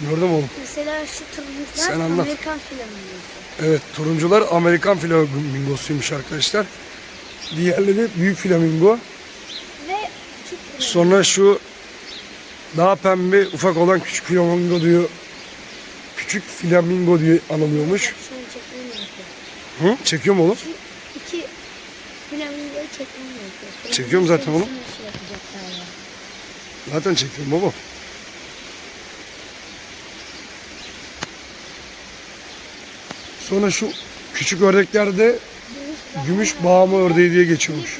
Gördün mü oğlum? Mesela şu turuncular Sen anlat. Amerikan flamingosu. Evet turuncular Amerikan flamingosuymuş arkadaşlar. Diğerleri büyük flamingo. Ve küçük flamingo. Sonra şu daha pembe ufak olan küçük flamingo diyor. Küçük flamingo diye anılıyormuş. Hı? Çekiyor mu oğlum? Şu iki flamingoyu çekmem gerekiyor. Çekiyorum zaten oğlum. Zaten çekiyorum baba. Sonra şu küçük ördeklerde gümüş bağımı ördeği diye geçiyormuş.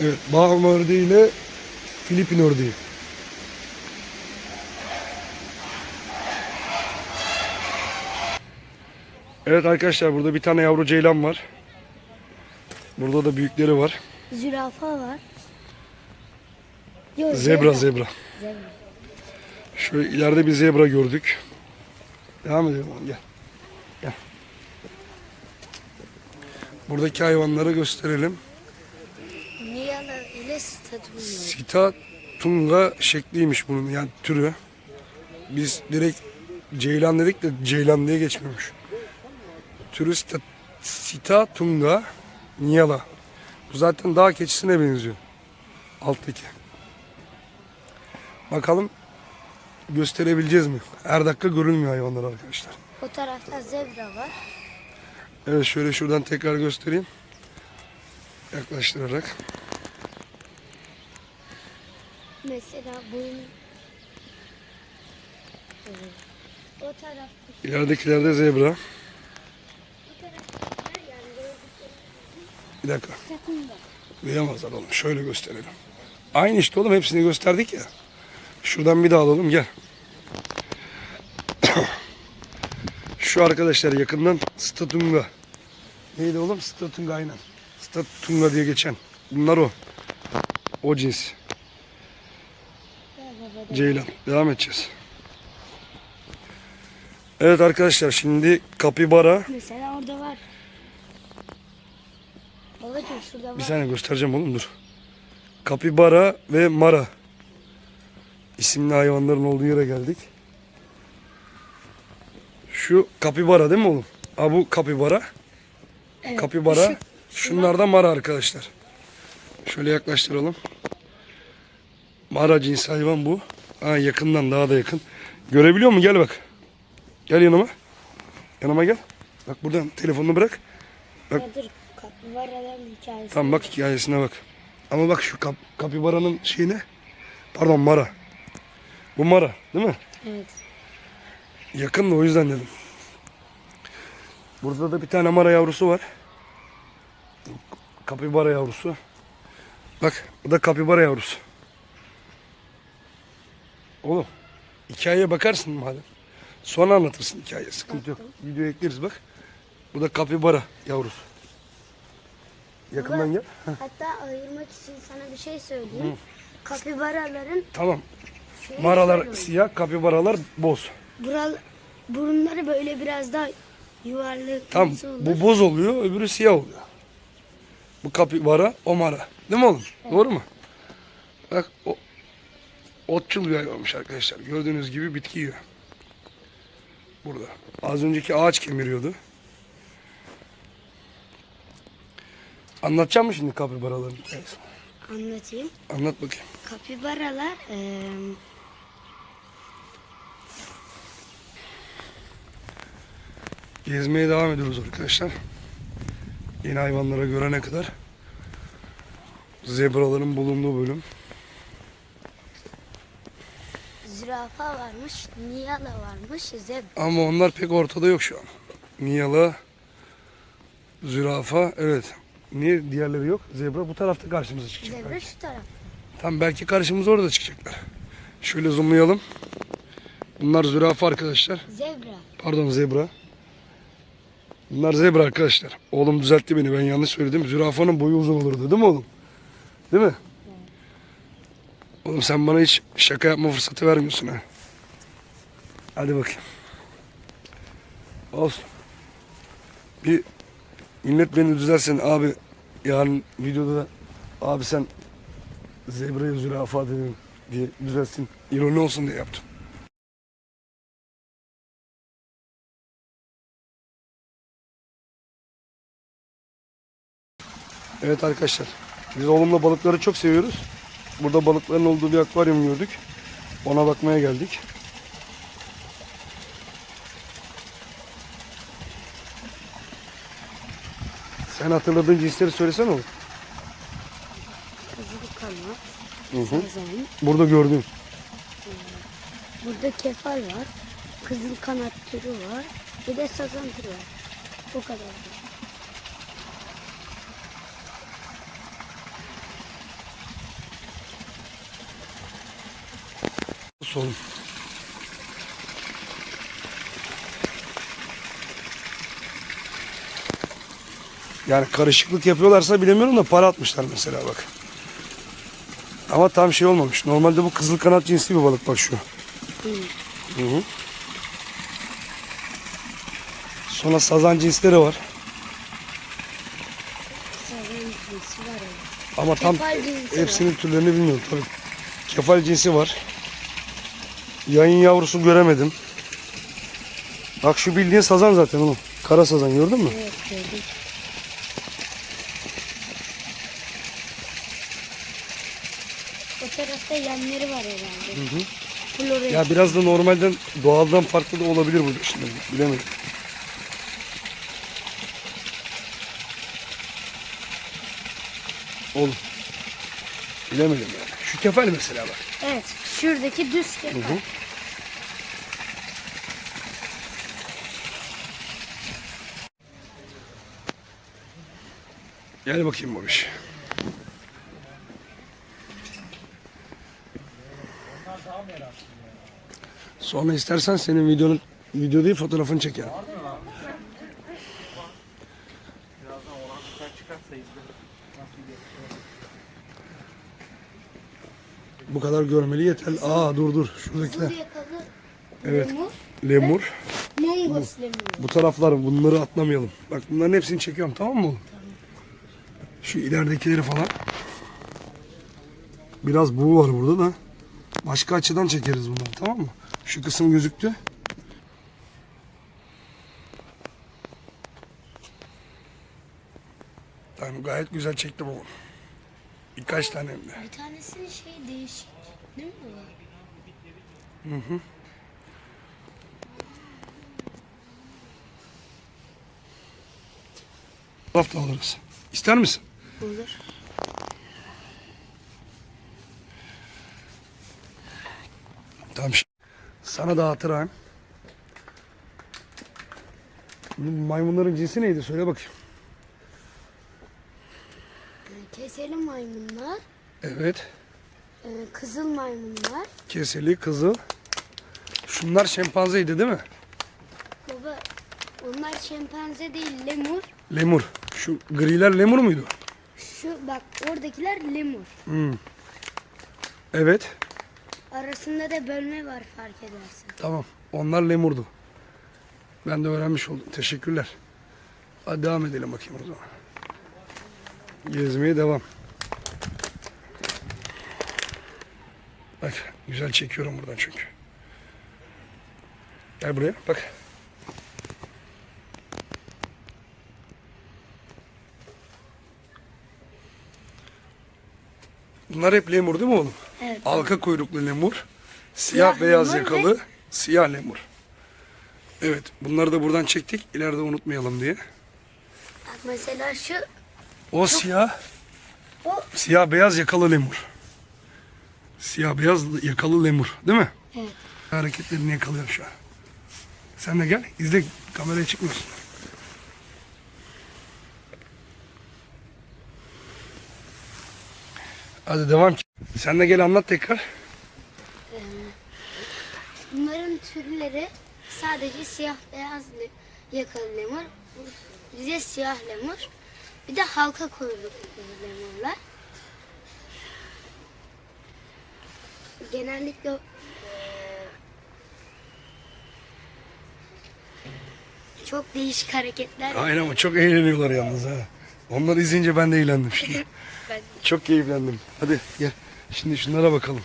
Evet, bağımı ördeği ile Filipin ördeği. Evet arkadaşlar burada bir tane yavru ceylan var. Burada da büyükleri var. Zürafa var. Yok, Zebra zebra. Zebra. Şöyle ileride bir zebra gördük. Devam edelim gel. Gel. Buradaki hayvanları gösterelim. Niyala ile stadyum. Sita tunga şekliymiş bunun yani türü. Biz direkt ceylan dedik de ceylan diye geçmiyormuş. Türü sita, sita tunga niyala. Bu zaten dağ keçisine benziyor. Alttaki. Bakalım gösterebileceğiz mi? Her dakika görünmüyor hayvanlar arkadaşlar. O tarafta zebra var. Evet şöyle şuradan tekrar göstereyim. Yaklaştırarak. Mesela bunun o tarafta İleridekilerde zebra. Bir dakika. Duyamazlar oğlum. Şöyle gösterelim. Aynı işte oğlum. Hepsini gösterdik ya. Şuradan bir daha alalım. Gel. Şu arkadaşlar yakından Statunga. Neydi oğlum? Statunga aynen. Statunga diye geçen. Bunlar o. O cins. Ceylan. Devam edeceğiz. Evet arkadaşlar şimdi kapibara. Mesela orada var. Babacım şurada var. Bir saniye göstereceğim oğlum dur. Kapibara ve mara isimli hayvanların olduğu yere geldik. Şu kapibara değil mi oğlum? Ha bu kapibara. Evet, Kapibara. şu- Şunlar da mara arkadaşlar. Şöyle yaklaştıralım. Mara cinsi hayvan bu. Ha yakından daha da yakın. Görebiliyor musun? Gel bak. Gel yanıma. Yanıma gel. Bak buradan telefonunu bırak. Ya dur kapibaraların hikayesi. Tamam bak hikayesine bak. Ama bak şu kap, kapibaranın şeyi ne? Pardon mara. Bu mara değil mi? Evet. Yakın da o yüzden dedim. Burada da bir tane mara yavrusu var. Kapibara yavrusu. Bak bu da kapibara yavrusu. Oğlum hikayeye bakarsın madem. Sonra anlatırsın hikayeyi. Sıkıntı yok. Video ekleriz bak. Bu da kapibara yavrusu. Yakından gel. Hatta ayırmak için sana bir şey söyleyeyim. Kapibaraların Tamam. Maralar siyah, kapibaralar boz. Bural, burunları böyle biraz daha yuvarlak Tam bu boz oluyor, öbürü siyah oluyor. Bu kapibara, o mara. Değil mi oğlum? Doğru mu? Bak o otçul bir hayvanmış arkadaşlar. Gördüğünüz gibi bitki yiyor. Burada. Az önceki ağaç kemiriyordu. Anlatacağım mı şimdi kapibaraların hikayesini? Anlatayım. Anlat bakayım. Kapibaralar eee Gezmeye devam ediyoruz arkadaşlar. Yeni hayvanlara görene kadar. Zebraların bulunduğu bölüm. zürafa varmış, niyala varmış, zebra. Ama onlar pek ortada yok şu an. Niyala, zürafa, evet. Niye diğerleri yok? Zebra bu tarafta karşımıza çıkacak. Zebra belki. şu taraf. Tam belki karşımıza orada çıkacaklar. Şöyle zoomlayalım. Bunlar zürafa arkadaşlar. Zebra. Pardon zebra. Bunlar zebra arkadaşlar. Oğlum düzeltti beni ben yanlış söyledim. Zürafanın boyu uzun olurdu değil mi oğlum? Değil mi? Oğlum sen bana hiç şaka yapma fırsatı vermiyorsun ha. Hadi bakayım. Olsun. Bir millet beni düzelsin abi. Yarın videoda da abi sen zebraya zürafa dedin diye düzelsin. İroni olsun diye yaptım. Evet arkadaşlar. Biz oğlumla balıkları çok seviyoruz. Burada balıkların olduğu bir akvaryum gördük. Ona bakmaya geldik. Sen hatırladığın cinsleri söylesene oğlum. Kızıl kanat, Hı hı. sazan. Burada gördüm. Burada kefal var. Kızıl kanat türü var. Bir de sazan türü var. Bu kadar. Solun. Yani karışıklık yapıyorlarsa bilemiyorum da para atmışlar mesela bak. Ama tam şey olmamış. Normalde bu kızıl kanat cinsi bir balık bak şu. Hı hı. Sonra sazan cinsleri var. Sazan cinsi var. Ama tam Kefal cinsi hepsinin türlerini bilmiyorum tabii. Kefal cinsi var. Yayın yavrusu göremedim. Bak şu bildiğin sazan zaten oğlum. Kara sazan gördün mü? Evet gördüm. O tarafta yemleri var herhalde. Florya. Ya biraz da normalden doğaldan farklı da olabilir bu şimdi bilemedim. Oğlum. Bilemedim yani. Şu kefal mesela bak. Evet. Şuradaki düz kefal. hı. Gel bakayım babiş. Sonra istersen senin videonun video değil fotoğrafını çekerim. Bu kadar görmeli yeter. Aa dur dur. Şuradakiler. Evet. lemur. Mongos lemuru. Bu taraflar bunları atlamayalım. Bak bunların hepsini çekiyorum tamam mı oğlum? Şu ileridekileri falan. Biraz buğu var burada da. Başka açıdan çekeriz bunları tamam mı? Şu kısım gözüktü. Tamam gayet güzel çektim oğlum. Birkaç tane hem de. Bir tanesinin şey değişik. Değil mi bu? Laf da alırız. İster misin? Olur. Tamam. Sana da hatırlayayım. Maymunların cinsi neydi? Söyle bakayım. Ee, Keseli maymunlar, Evet. e, kızıl maymunlar. Keseli, kızıl. Şunlar şempanzeydi değil mi? Baba onlar şempanze değil lemur. Lemur. Şu griler lemur muydu? Şu bak oradakiler lemur. Hmm. Evet. Arasında da bölme var fark edersen. Tamam. Onlar lemurdu. Ben de öğrenmiş oldum. Teşekkürler. Hadi devam edelim bakayım o zaman. Gezmeye devam. Bak güzel çekiyorum buradan çünkü. Gel buraya bak. Bunlar hep lemur değil mi oğlum? Evet. Halka kuyruklu lemur, siyah, Siyah beyaz lemur yakalı, ve- siyah lemur. Evet, bunları da buradan çektik. İleride unutmayalım diye. Bak mesela şu O siyah, o siyah beyaz yakalı lemur. Siyah beyaz yakalı lemur, değil mi? evet. Hareketlerini yakalıyorum şu an. Sen de gel, izle. Kameraya çıkmıyorsun. Hadi devam. Sen de gel anlat tekrar. Bunların türleri sadece siyah beyaz yakalı lemur, bize siyah lemur, bir de halka kuyruklu lemurlar. Genellikle eee, çok değişik hareketler. Aynen ama çok eğleniyorlar yalnız ha. Onları izleyince ben de eğlendim şimdi. Ben Çok keyiflendim. Hadi gel. Şimdi şunlara bakalım.